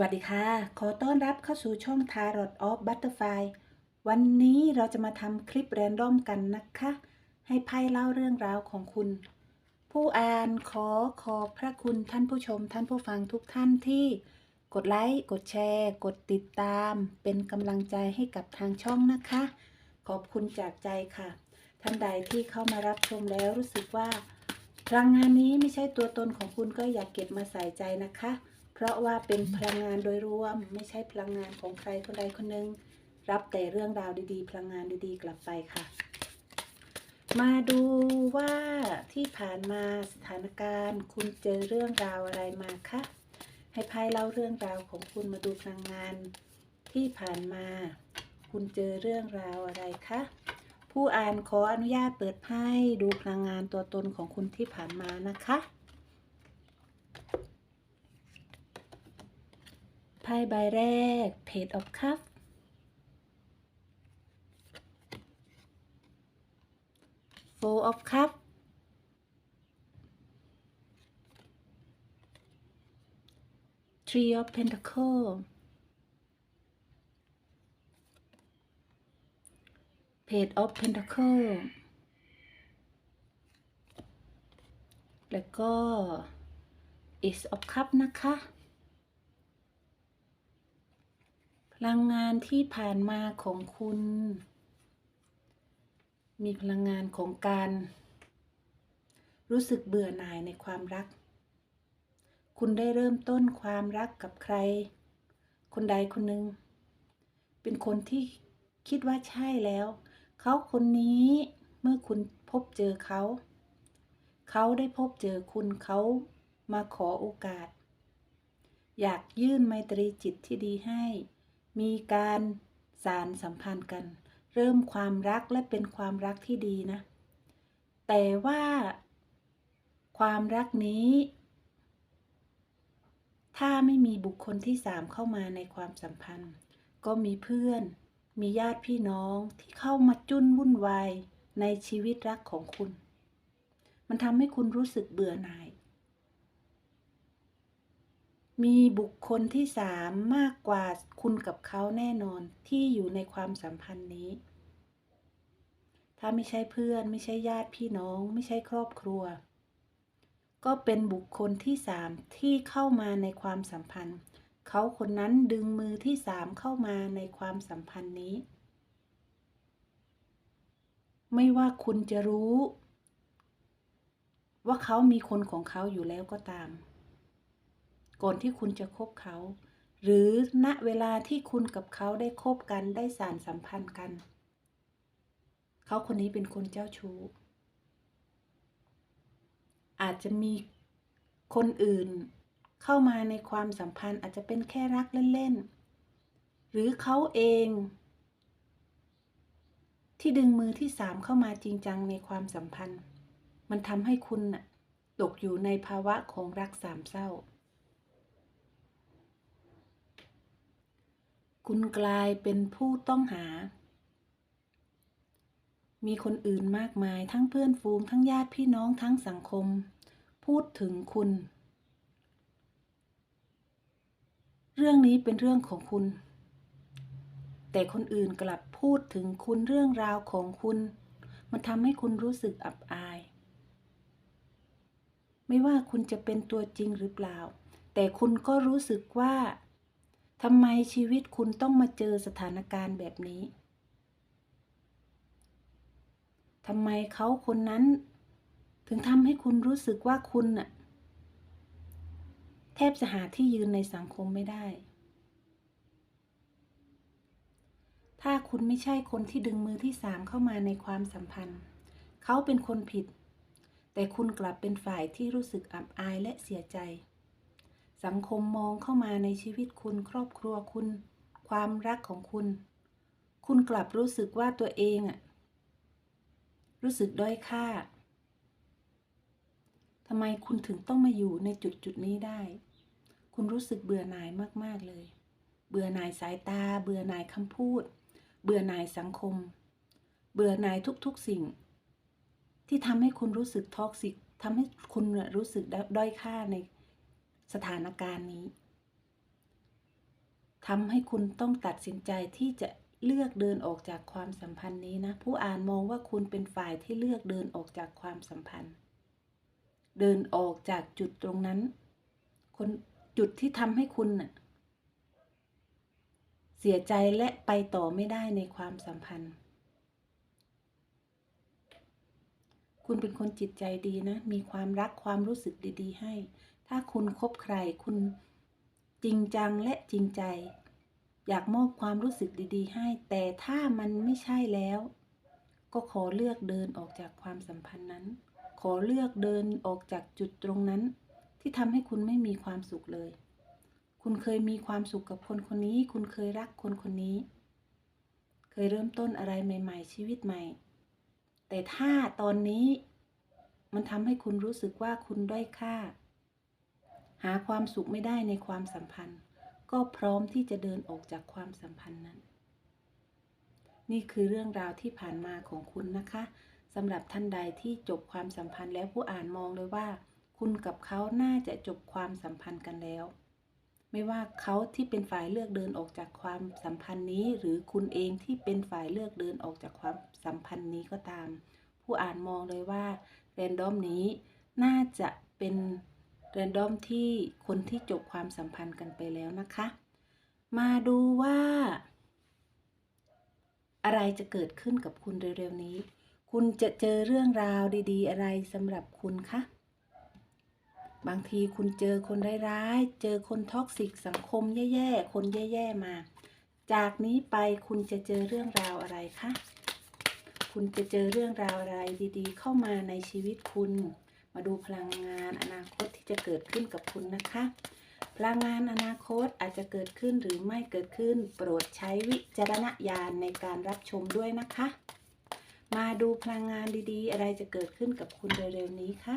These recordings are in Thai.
วัสดีค่ะ ขอต้อนรับเข้าสู่ช่อง Tarot of Butterfly วันนี้เราจะมาทำคลิปแรนดอมกันนะคะ ให้ไพ่เล่าเรื่องราวของคุณ ผู้อ่านขอขอบพระคุณท่านผู้ชมท่านผู้ฟังทุกท่านที่ กดไลค์ กดแชร์ กดติดตาม เป็นกำลังใจให้กับทางช่องนะคะ ขอบคุณจากใจค่ะ ท่านใดที่เข้ามารับชมแล้วรู้สึกว่าพลังงานนี้ไม่ใช่ตัวตนของคุณก็อย่าเก็บมาใส่ใจนะคะ เพราะว่าเป็นพลังงานโดยรวม ไม่ใช่พลังงานของใครคนใดคนหนึ่งรับแต่เรื่องราวดีๆ พลังงานดีๆ กลับไปค่ะ มาดูว่าที่ผ่านมาสถานการณ์ คุณเจอเรื่องราวอะไรมาคะให้ไพ่เล่าเรื่องราวของคุณมาดูพลังงาน ที่ผ่านมา คุณเจอเรื่องราวอะไรคะผู้อ่านขออนุญาตเปิดไพ่ดูพลังงานตัวตนของคุณที่ผ่านมานะคะ พ่ใบแรก Page of Cups Four of Cups Three of Pentacles Page of Pentacles แล้วก็ Ace of Cups นะคะ พ ลังงานที่ผ่านมาของคุณ มีพลังงานของการ รู้สึกเบื่อหน่ายในความรัก คุณได้เริ่มต้นความรักกับใคร คนใดคนหนึ่งเป็นคนที่คิดว่าใช่แล้ว เขาคนนี้เมื่อคุณพบเจอเขา เขาได้พบเจอคุณเขามาขอโอกาส อยากยื่นไมตรีจิตที่ดีให้ มีการสารสัมพันธ์กัน เริ่มความรักและเป็นความรักที่ดีนะ แต่ว่าความรักนี้ ถ้าไม่มีบุคคลที่สามเข้ามาในความสัมพันธ์ ก็มีเพื่อน มีญาติพี่น้องที่เข้ามาจุ้นวุ่นวายในชีวิตรักของคุณ มันทำให้คุณรู้สึกเบื่อหน่าย มีบุคคลที่สามมากกว่าคุณกับเขาแน่นอนที่อยู่ในความสัมพันธ์นี้ ถ้าไม่ใช่เพื่อน ไม่ใช่ญาติพี่น้อง ไม่ใช่ครอบครัว ก็เป็นบุคคลที่สามที่เข้ามาในความสัมพันธ์ เขาคนนั้นดึงมือที่สามเข้ามาในความสัมพันธ์นี้ ไม่ว่าคุณจะรู้ ว่าเขามีคนของเขาอยู่แล้วก็ตาม ก่อนที่คุณจะคบเขา หรือณเวลาที่คุณกับเขาได้คบกันได้สารสัมพันธ์กัน เขาคนนี้เป็นคนเจ้าชู้ อาจจะมีคนอื่นเข้ามาในความสัมพันธ์ อาจจะเป็นแค่รักเล่นๆ หรือเขาเอง ที่ดึงมือที่สามเข้ามาจริงจังในความสัมพันธ์ มันทำให้คุณน่ะตกอยู่ในภาวะของรักสามเศร้า คุณกลายเป็นผู้ต้องหา มีคนอื่นมากมายทั้งเพื่อนฝูงทั้งญาติพี่น้องทั้งสังคม พูดถึงคุณ เรื่องนี้เป็นเรื่องของคุณ แต่คนอื่นกลับพูดถึงคุณเรื่องราวของคุณ มันทำให้คุณรู้สึกอับอาย ไม่ว่าคุณจะเป็นตัวจริงหรือเปล่า แต่คุณก็รู้สึกว่า ทำไมชีวิตคุณต้องมาเจอสถานการณ์แบบนี้ทำไมเขาคนนั้น ถึงทำให้คุณรู้สึกว่าคุณน่ะ แทบจะหาที่ยืนในสังคมไม่ได้ ถ้าคุณไม่ใช่คนที่ดึงมือที่สามเข้ามาในความสัมพันธ์ เขาเป็นคนผิด แต่คุณกลับเป็นฝ่ายที่รู้สึกอับอายและเสียใจ สังคมมองเข้ามาในชีวิตคุณครอบครัวคุณ ความรักของคุณ คุณกลับรู้สึกว่าตัวเองอะรู้สึกด้อยค่าทำไมคุณถึงต้องมาอยู่ในจุดจุดนี้ได้ คุณรู้สึกเบื่อหน่ายมาก ๆ เลย เบื่อหน่ายสายตา เบื่อหน่ายคำพูด เบื่อหน่ายสังคม เบื่อหน่ายทุกๆสิ่ง ที่ทำให้คุณรู้สึกท็อกซิกทำให้คุณรู้สึกด้อยค่าใน สถานการณ์นี้ทำให้คุณต้องตัดสินใจที่จะเลือกเดินออกจากความสัมพันธ์นี้นะ ผู้อ่านมองว่าคุณเป็นฝ่ายที่เลือกเดินออกจากความสัมพันธ์ เดินออกจากจุดตรงนั้น คนจุดที่ทำให้คุณน่ะเสียใจและไปต่อไม่ได้ในความสัมพันธ์ คุณเป็นคนจิตใจดีนะ มีความรักความรู้สึกดี ๆ ให้ ถ้าคุณคบใครคุณจริงจังและจริงใจ อยากมอบความรู้สึกดีๆ ให้ แต่ถ้ามันไม่ใช่แล้ว ก็ขอเลือกเดินออกจากความสัมพันธ์นั้น ขอเลือกเดินออกจากจุดตรงนั้น ที่ทำให้คุณไม่มีความสุขเลย คุณเคยมีความสุขกับคนคนนี้ คุณเคยรักคนคนนี้ เคยเริ่มต้นอะไรใหม่ ๆ ชีวิตใหม่ แต่ถ้าตอนนี้มันทำให้คุณรู้สึกว่าคุณด้อยค่า หาความสุขไม่ได้ในความสัมพันธ์ ก็พร้อมที่จะเดินออกจากความสัมพันธ์นั้น นี่คือเรื่องราวที่ผ่านมาของคุณนะคะสำหรับท่านใดที่จบความสัมพันธ์แล้วผู้อ่านมองเลยว่า คุณกับเขาน่าจะจบความสัมพันธ์กันแล้ว ไม่ว่าเขาที่เป็นฝ่ายเลือกเดินออกจากความสัมพันธ์นี้ หรือคุณเองที่เป็นฝ่ายเลือกเดินออกจากความสัมพันธ์นี้ก็ตาม ผู้อ่านมองเลยว่าแรนดอมนี้น่าจะเป็น แรนดอมที่คนที่จบความสัมพันธ์กันไปแล้วนะคะ มาดูว่า อะไรจะเกิดขึ้นกับคุณเร็วๆนี้ คุณจะเจอเรื่องราวดี ๆ อะไรสำหรับคุณคะบางทีคุณเจอคนร้ายๆ เจอคนท็อกซิกสังคมแย่ๆ คนแย่ๆ มา จากนี้ไปคุณจะเจอเรื่องราวอะไรคะ คุณจะเจอเรื่องราวอะไรดีๆ เข้ามาในชีวิตคุณ มาดูพลังงานอนาคตที่จะเกิดขึ้นกับคุณนะคะ พลังงานอนาคตอาจจะเกิดขึ้นหรือไม่เกิดขึ้น โปรดใช้วิจารณญาณในการรับชมด้วยนะคะ มาดูพลังงานดีๆ อะไรจะเกิดขึ้นกับคุณเร็วๆนี้คะ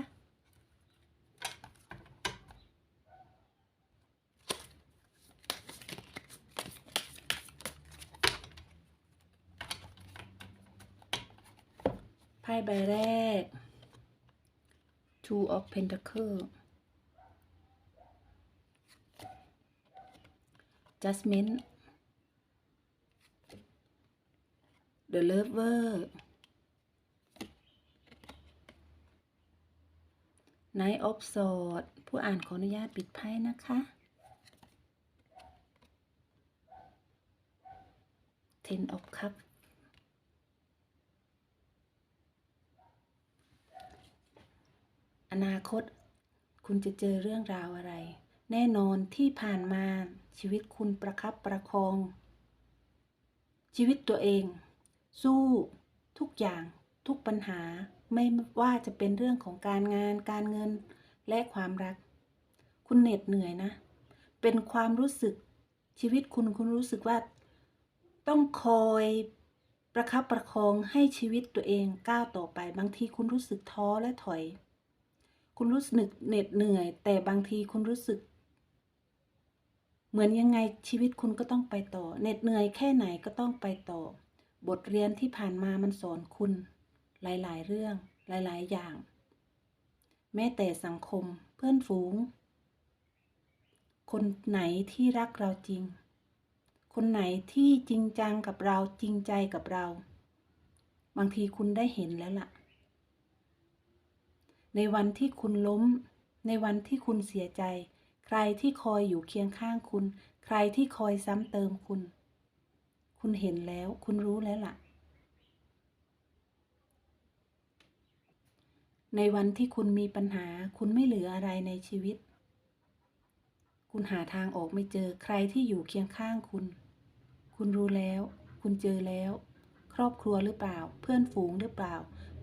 ไพ่ใบแรก Two of Pentacle Judgment The Lover Knight of Swords ผู้อ่านขออนุญาตปิดไพ่นะคะ Ten of Cups อนาคต คุณจะเจอเรื่องราวอะไร แน่นอนที่ผ่านมาชีวิตคุณประคับประคอง ชีวิตตัวเอง สู้ ทุกอย่างทุกปัญหาไม่ว่าจะเป็นเรื่องของการงานการเงินและความรัก คุณเหน็ดเหนื่อยนะ เป็นความรู้สึกชีวิตคุณคุณรู้สึกว่า ต้องคอยประคับประคองให้ชีวิตตัวเองก้าวต่อไป บางทีคุณรู้สึกท้อและถอย คุณรู้สึกเหน็ดเหนื่อย แต่บางทีคุณรู้สึก เหมือนยังไงชีวิตคุณก็ต้องไปต่อเหน็ดเหนื่อยแค่ไหนก็ต้องไปต่อ บทเรียนที่ผ่านมามันสอนคุณ หลาย ๆ เรื่องหลาย ๆ อย่าง แม้แต่สังคมเพื่อนฝูง คนไหนที่รักเราจริง คนไหนที่จริงจังกับเราจริงใจกับเรา บางทีคุณได้เห็นแล้วล่ะ ในวันที่คุณล้ม ในวันที่คุณเสียใจ ใครที่คอยอยู่เคียงข้างคุณ ใครที่คอยซ้ำเติมคุณ คุณเห็นแล้ว คุณรู้แล้วล่ะ ในวันที่คุณมีปัญหา คุณไม่เหลืออะไรในชีวิต คุณหาทางออกไม่เจอ ใครที่อยู่เคียงข้างคุณ คุณรู้แล้ว คุณเจอแล้ว ครอบครัวหรือเปล่า เพื่อนฝูงหรือเปล่า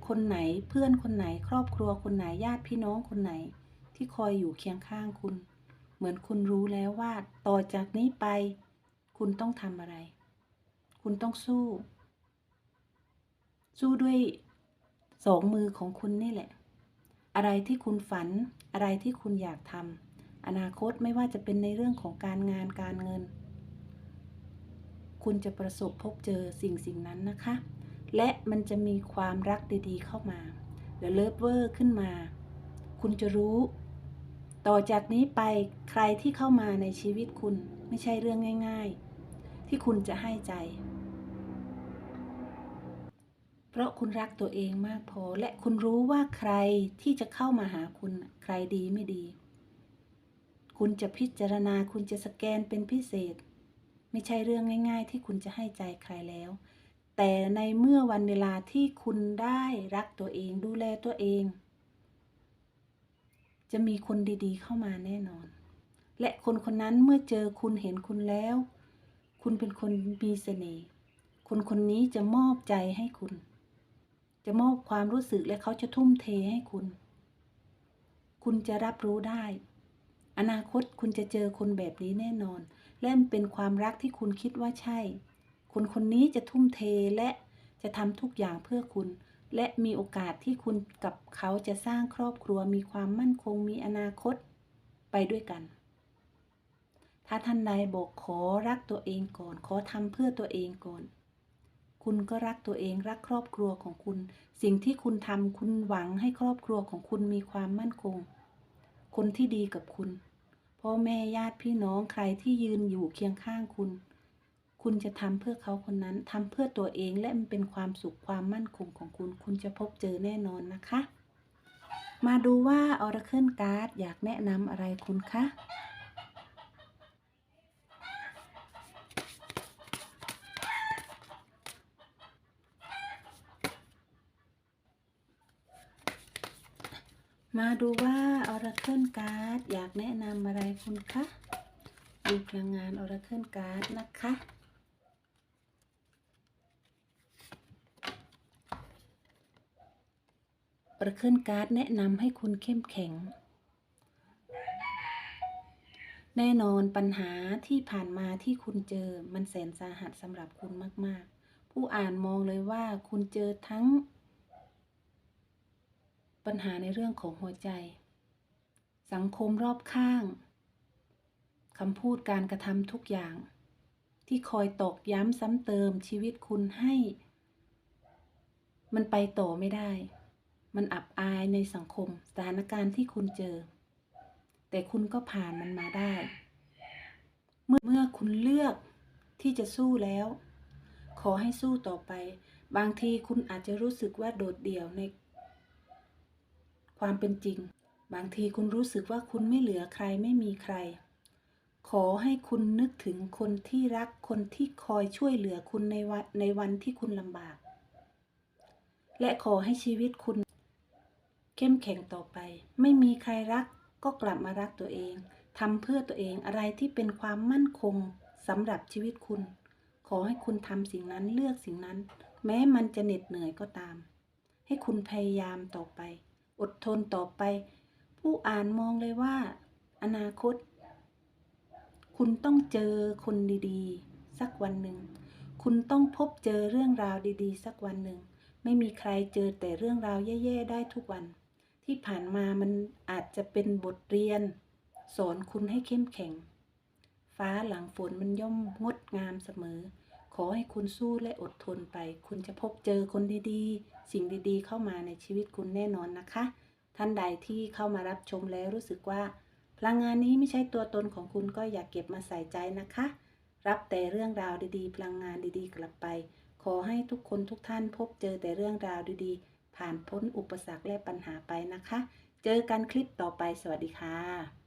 คนไหนเพื่อนคนไหน ครอบครัวคนไหนญาติพี่น้องคนไหน ที่คอยอยู่เคียงข้างคุณ เหมือนคุณรู้แล้วว่า ต่อจากนี้ไป คุณต้องทำอะไร คุณต้องสู้ สู้ด้วยสองมือของคุณนี่แหละ อะไรที่คุณฝัน อะไรที่คุณอยากทำอนาคตไม่ว่าจะเป็นในเรื่องของการงานการเงิน คุณจะประสบพบเจอสิ่งสิ่งนั้นนะคะ และมันจะมีความรักดีๆเข้ามาหรือเลิฟเวอร์ขึ้นมา คุณจะรู้ ต่อจากนี้ไปใครที่เข้ามาในชีวิตคุณไม่ใช่เรื่องง่าย ๆ ที่คุณจะให้ใจ เพราะคุณรักตัวเองมากพอ และคุณรู้ว่าใครที่จะเข้ามาหาคุณใครดีไม่ดี คุณจะพิจารณาคุณจะสแกนเป็นพิเศษ ไม่ใช่เรื่องง่าย ๆ ที่คุณจะให้ใจใครแล้ว แต่ในเมื่อวันเวลาที่คุณได้รักตัวเองดูแลตัวเอง จะมีคนดีๆเข้ามาแน่นอน และคนคนนั้นเมื่อเจอคุณเห็นคุณแล้ว คุณเป็นคนมีเสน่ห์คนคนนี้จะมอบใจให้คุณ จะมอบความรู้สึกและเขาจะทุ่มเทให้คุณ คุณจะรับรู้ได้ อนาคตคุณจะเจอคนแบบนี้แน่นอน และมันเป็นความรักที่คุณคิดว่าใช่ คนคนนี้จะทุ่มเทและจะทำทุกอย่างเพื่อคุณ และมีโอกาสที่คุณกับเขาจะสร้างครอบครัวมีความมั่นคงมีอนาคตไปด้วยกัน ถ้าท่านใดบอกขอรักตัวเองก่อน ขอทำเพื่อตัวเองก่อน คุณก็รักตัวเองรักครอบครัวของคุณ สิ่งที่คุณทำคุณหวังให้ครอบครัวของคุณมีความมั่นคง คนที่ดีกับคุณพ่อแม่ญาติพี่น้องใครที่ยืนอยู่เคียงข้างคุณ คุณจะทำเพื่อเขาคนนั้นทำเพื่อตัวเองและมันเป็นความสุขความมั่นคงของคุณ คุณจะพบเจอแน่นอนนะคะ มาดูว่า Oracle Card อยากแนะนำอะไรคุณคะมาดูว่า Oracle Card อยากแนะนำอะไรคุณคะดูพลังงาน Oracle Card นะคะ Oracle Card แนะนำให้คุณเข้มแข็ง แน่นอนปัญหาที่ผ่านมาที่คุณเจอมันแสนสาหัสสำหรับคุณมาก ๆ ผู้อ่านมองเลยว่าคุณเจอทั้ง ปัญหาในเรื่องของหัวใจ สังคมรอบข้างคำพูดการกระทำทุกอย่าง ที่คอยตอกย้ำซ้ำเติมชีวิตคุณให้ มันไปต่อไม่ได้ มันอับอายในสังคมสถานการณ์ที่คุณเจอ แต่คุณก็ผ่านมันมาได้ เมื่อเมื่อคุณเลือกที่จะสู้แล้ว ขอให้สู้ต่อไป บางทีคุณอาจจะรู้สึกว่าโดดเดี่ยวใน ความเป็นจริง บางทีคุณรู้สึกว่าคุณไม่เหลือใครไม่มีใคร ขอให้คุณนึกถึงคนที่รักคนที่คอยช่วยเหลือคุณในวันในวันที่คุณลำบาก และขอให้ชีวิตคุณ เข้มแข็งต่อไป ไม่มีใครรักก็กลับมารักตัวเองทำเพื่อตัวเองอะไรที่เป็นความมั่นคงสำหรับชีวิตคุณ ขอให้คุณทำสิ่งนั้นเลือกสิ่งนั้น แม้มันจะเหน็ดเหนื่อยก็ตาม ให้คุณพยายามต่อไป อดทนต่อไป ผู้อ่านมองเลยว่า อนาคต คุณต้องเจอคนดีๆ สักวันหนึ่ง คุณต้องพบเจอเรื่องราวดีๆ สักวันหนึ่ง ไม่มีใครเจอแต่เรื่องราวแย่ๆ ได้ทุกวัน ที่ผ่านมามันอาจจะเป็นบทเรียน สอนคุณให้เข้มแข็ง ฟ้าหลังฝนมันย่อมงดงามเสมอ ขอให้คุณสู้และอดทนไป คุณจะพบเจอคนดีๆ สิ่งดีๆ เข้ามาในชีวิตคุณแน่นอนนะคะ ท่านใดที่เข้ามารับชมแล้วรู้สึกว่าพลังงานนี้ไม่ใช่ตัวตนของคุณก็อย่าเก็บมาใส่ใจนะคะ รับแต่เรื่องราวดีๆ พลังงานดีๆ กลับไป ขอให้ทุกคนทุกท่านพบเจอแต่เรื่องราวดีๆ ผ่านพ้นอุปสรรคและปัญหาไปนะคะ เจอกันคลิปต่อไปสวัสดีค่ะ